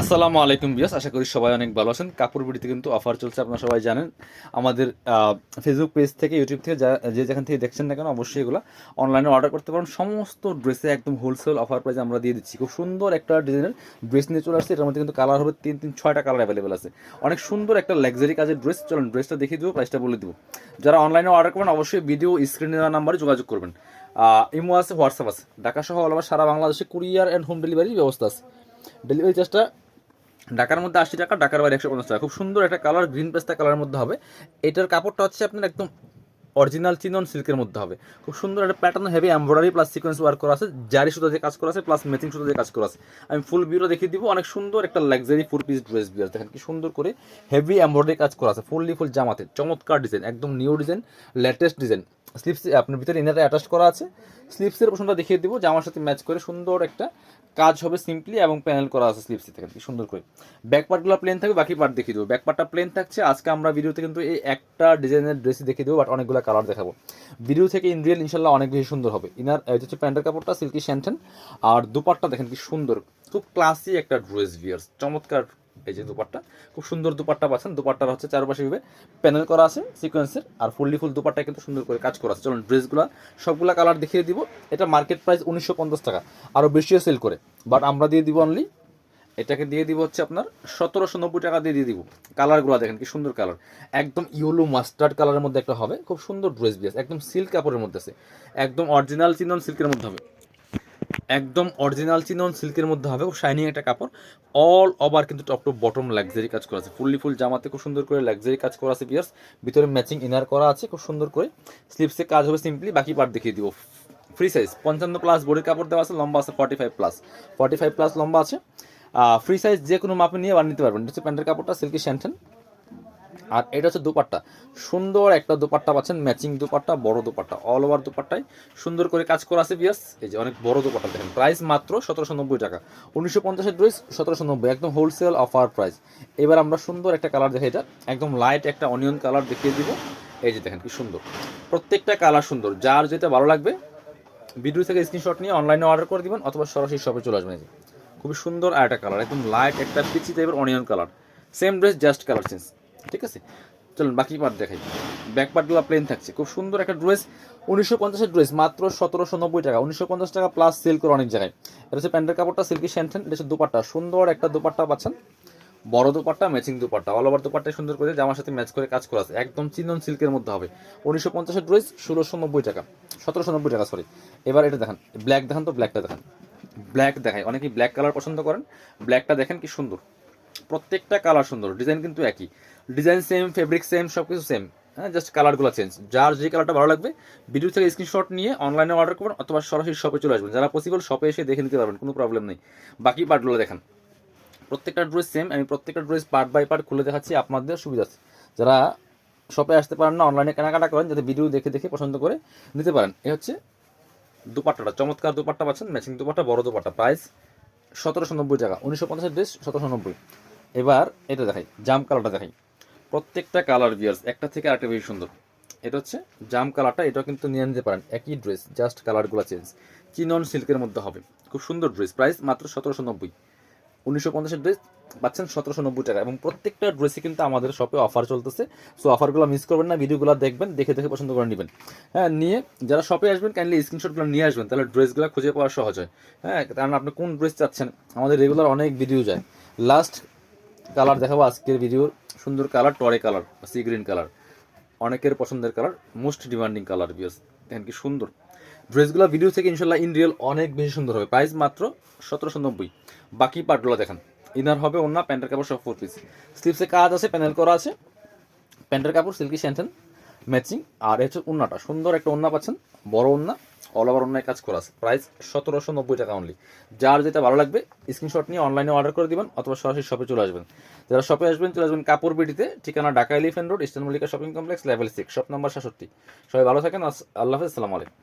আসসালামু আলাইকুম বিয়াস আশা করি সবাই অনেক ভালো আছেন। কাপড় বিড়িতে কিন্তু অফার চলছে, আপনারা সবাই জানেন। আমাদের ফেসবুক পেজ থেকে ইউটিউব থেকে যা যেখান থেকে দেখছেন না কেন, অবশ্যই এগুলো অনলাইনে অর্ডার করতে পারেন। সমস্ত ড্রেসে একদম হোলসেল অফার প্রাইসে আমরা দিয়ে দিচ্ছি। খুব সুন্দর একটা ডিজাইনের ড্রেস নিয়ে চলে আসছে। এটার মধ্যে কিন্তু কালার হবে তিন তিন ছয়টা কালার অ্যাভেলেবেল আছে। অনেক সুন্দর একটা লাক্সারি কাজের ড্রেস চলুন ড্রেসটা দেখিয়ে দেবো প্রাইসটা বলে দেবো। যারা অনলাইনে অর্ডার করবেন, অবশ্যই ভিডিও স্ক্রিনে দেওয়া নাম্বারে যোগাযোগ করবেন। ইমো আছে হোয়াটসঅ্যাপ আছে। ঢাকা সহ অল সারা বাংলাদেশে কুরিয়ার অ্যান্ড হোম ডেলিভারির ব্যবস্থা আছে। ডেলিভারি চার্জটা ঢাকার মধ্যে আশি টাকা, ঢাকার বাইরে একশো পঞ্চাশ টাকা। খুব সুন্দর একটা কালার গ্রিন পেস্তা কালারের মধ্যে হবে। এটার কাপড়টা হচ্ছে আপনার একদম অরিজিনাল চিনন সিল্কের মধ্যে হবে। খুব সুন্দর একটা pattern heavy embroidery plus sequence work করা আছে। জারি সুতো দিয়ে কাজ করা আছে প্লাস ম্যাচিং সুতো দিয়ে কাজ করা আছে। আমি ফুল ভিউটা দেখিয়ে দিব। অনেক সুন্দর একটা লাক্সারি ফোর পিস ড্রেস বিয়ার দেখেন কি সুন্দর করে হেভি এমব্রয়ডারি কাজ করা আছে ফুললি ফুল জামাতে। চমৎকার ডিজাইন একদম new design latest design slips আপনার ভিতরে ইনারে অ্যাটাচ করা আছে। স্লিপসের পোশনটা দেখিয়ে দিব জামার সাথে ম্যাচ করে সুন্দর একটা কাজ হবে সিম্পলি এবং প্যানেল করা আছে স্লিপসে থেকে কি সুন্দর করে। ব্যাক পার্টগুলো প্লেন থাকবে, বাকি পার্ট দেখিয়ে দেবো। ব্যাক পার্টটা প্লেন থাকছে, আজকে আমরা ভিডিওতে কিন্তু এই একটা ডিজাইনের ড্রেসই দেখিয়ে দেবো বাট অনেকগুলো কালার দেখাবো। ভিডিও থেকে ইন রিয়েল ইনশাল্লাহ অনেক বেশি সুন্দর হবে। ইনার হচ্ছে প্যান্টের কাপড়টা সিল্কি শ্যান্টেন আর দুপাটটা দেখেন কি সুন্দর, খুব ক্লাসি একটা ড্রেস ভিয়ার্স চমৎকার এই যে দুপাট্টা, খুব সুন্দর দুপাট্টা পাচ্ছেন। দুপাট্টার হচ্ছে চারপাশে ভাবে প্যানেল করা আছে সিকোয়েন্সের আর ফুললি ফুল দুপাট্টা কিন্তু সুন্দর করে কাজ করা আছে। চলুন ড্রেসগুলো, সবগুলা কালার দেখিয়ে দিব। এটা মার্কেট প্রাইস উনিশশো পঞ্চাশ টাকা আরও বেশিও সেল করে। বাট আমরা দিয়ে দিব অনলি এটাকে দিয়ে দিব হচ্ছে আপনার সতেরোশো নব্বই টাকা দিয়ে দিয়ে দিব। কালারগুলো দেখেন কি সুন্দর কালার একদম ইয়েলো মাস্টার্ড কালারের মধ্যে একটা হবে। খুব সুন্দর ড্রেস বিয়াস একদম সিল্ক কাপড়ের মধ্যে আছে। একদম অরিজিনাল চিনন সিল্কের মধ্যে হবে। একদম অরিজিনাল চিনন সিল্কের মধ্যে হবে শাইনিং একটা কাপড়। অল ওভার কিন্তু টপ টু বটম লাক্সারি কাজ করা আছে। ফুললি ফুল জামাতে খুব সুন্দর করে লাক্সারি কাজ করা আছে বিয়ার্স ভিতরে ম্যাচিং ইনার করা আছে, খুব সুন্দর করে। স্লিপসে কাজ হবে সিম্পলি বাকি পার্ট দেখিয়ে দিব। ফ্রি সাইজ পঞ্চান্ন প্লাস বডির কাপড় দেওয়া আছে, লম্বা আছে forty five plus forty five plus লম্বা আছে। ফ্রি সাইজ যে কোনো মাপে নিয়ে বানিয়ে নিতে পারবেন। হচ্ছে প্যান্টের কাপড়টা সিল্কি শ্যান্টেন আর এটা হচ্ছে দুপাট্টা। সুন্দর একটা দুপাট্টা পাচ্ছেন ম্যাচিং দুপাট্টা, বড় দুপাট্টা অল ওভার দুপাট্টায় সুন্দর করে কাজ করা আছে বিয়াস এই যে অনেক বড় দুপাট্টা দেখেন প্রাইস মাত্র সতেরোশো নব্বই টাকা। উনিশশো পঞ্চাশের ড্রেস সতেরোশো নব্বই, একদম হোলসেল অফার প্রাইস এবার আমরা সুন্দর একটা কালার দেখে এটা, একদম লাইট একটা অনিয়ন কালার দেখিয়ে দিব। এই যে দেখেন কি সুন্দর। প্রত্যেকটা কালার সুন্দর, যার যেটা ভালো লাগবে ভিডিও থেকে স্ক্রিনশট নিয়ে অনলাইনে অর্ডার করে দিবেন, অথবা সরাসরি শপে চলে আসবেন। খুবই সুন্দর আর একটা কালার একদম লাইট একটা পিচি টাইপের onion colour same dress just colour change ঠিক আছে? চলুন, বাকি পার্ট দেখাই। ব্যাক পার্টগুলো প্লেন থাকছে। খুব সুন্দর একটা ড্রেস উনিশশো পঞ্চাশের ড্রেস মাত্র সতেরোশো নব্বই টাকা। উনিশশো পঞ্চাশ টাকা প্লাস সেল করে অনেক জায়গায়। এটা হচ্ছে প্যান্টের কাপড়টা সিল্কি শ্যান্টেন এটা হচ্ছে দুপাট্টা। সুন্দর একটা দুপাট্টা পাচ্ছেন। বড় dupatta matching dupatta. All over dupatta সুন্দর করে জামার সাথে ম্যাচ করে কাজ করা আছে। একদম চিনন সিল্কের মধ্যে হবে। উনিশশো পঞ্চাশের ড্রেস ষোলোশো নব্বই টাকা। সতেরোশো নব্বই টাকা সরি এবার এটা দেখেন। ব্ল্যাক দেখান তো ব্ল্যাকটা দেখান। ব্ল্যাক দেখায় অনেকেই ব্ল্যাক কালার পছন্দ করেন। ব্ল্যাকটা দেখেন কি সুন্দর। প্রত্যেকটা কালার সুন্দর। ডিজাইন কিন্তু একই। ডিজাইন সেম ফেব্রিক সেম সব কিছু সেম হ্যাঁ জাস্ট কালারগুলো চেঞ্জ যার যে কালারটা ভালো লাগবে ভিডিও থেকে স্ক্রিনশট নিয়ে অনলাইনে অর্ডার করবেন অথবা সরাসরি শপে চলে আসবেন। যারা পসিবল শপে এসে দেখে নিতে পারবেন, কোনো প্রবলেম নেই। বাকি পার্টগুলো দেখেন। প্রত্যেকটা ড্রেস সেম আমি প্রত্যেকটা ড্রেস পার্ট বাই পার্ট খুলে দেখাচ্ছি, আপনাদের সুবিধা আছে। যারা শপে আসতে পারেন না অনলাইনে কেনাকাটা করেন, যাতে ভিডিও দেখে দেখে পছন্দ করে নিতে পারেন। এ হচ্ছে দুপাট্টাটা, চমৎকার দুপাট্টা পাচ্ছেন ম্যাচিং দুপাট্টা, বড় দুপাট্টা। প্রাইস সতেরোশো নব্বই টাকা। উনিশশো পঞ্চাশের ড্রেস সতেরোশো নব্বই। এবার এটা দেখাই জাম কালারটা দেখাই। প্রত্যেকটা কালার বিয়ার্স একটা থেকে আরেকটা বেশি সুন্দর। এটা হচ্ছে জাম কালারটা এটাও কিন্তু নিয়ে নিতে পারেন। একই ড্রেস জাস্ট কালারগুলো চেঞ্জ চিনন সিল্কের মধ্যে হবে। খুব সুন্দর ড্রেস প্রাইস মাত্র সতেরোশো নব্বই। উনিশশো পঞ্চাশের ড্রেস পাচ্ছেন সতেরোশো নব্বই টাকা। এবং প্রত্যেকটা ড্রেসে কিন্তু আমাদের শপে অফার চলতেছে। সো অফারগুলো মিস করবেন না ভিডিওগুলো দেখবেন, দেখে দেখে পছন্দ করে নেবেন। হ্যাঁ নিয়ে যারা শপে আসবেন কাইন্ডলি স্ক্রিনশটগুলো নিয়ে আসবেন। তাহলে ড্রেসগুলো খুঁজে পাওয়া সহজ হয়। হ্যাঁ কারণ আপনি কোন ড্রেস চাচ্ছেন? আমাদের রেগুলার অনেক ভিডিও যায়। লাস্ট কালার দেখাবো আজকের ভিডিওর। সুন্দর কালার, টরে কালার সি গ্রিন কালার। অনেকের পছন্দের কালার মোস্ট ডিমান্ডিং কালার বিয়াস দেখেন কি সুন্দর। ড্রেসগুলো ভিডিও থেকে ইনশাল্লাহ ইন রিয়েল অনেক বেশি সুন্দর হবে। প্রাইস মাত্র সতেরোশো নব্বই। বাকি পার্টগুলো দেখেন। ইনার হবে অন্য প্যান্টের কাপড় সব ফোর পিস স্লিপসে কাজ আছে প্যানেল করা আছে। প্যান্টের কাপড় সিল্কি স্যান্টেন ম্যাচিং, আর হচ্ছে ওন্নাটা সুন্দর একটা ওন্না পাচ্ছেন, বড় ওন্না অল ওভার অন্যায় কাজ করা আছে। প্রাইস সতেরোশো নব্বই টাকা অনলি যার যেটা ভালো লাগবে স্ক্রিনশট নিয়ে অনলাইনে অর্ডার করে দিবেন, অথবা সরাসরি শপে চলে আসবেন। যারা শপে আসবেন, চলে আসবেন কাপড় বিটিতে ঠিকানা Dhaka Elephant Road Eastern Mallika Shopping Complex level six shop number সাতষট্টি সবাই ভালো থাকেন আল্লাহ হাফিজ আলাইকুম।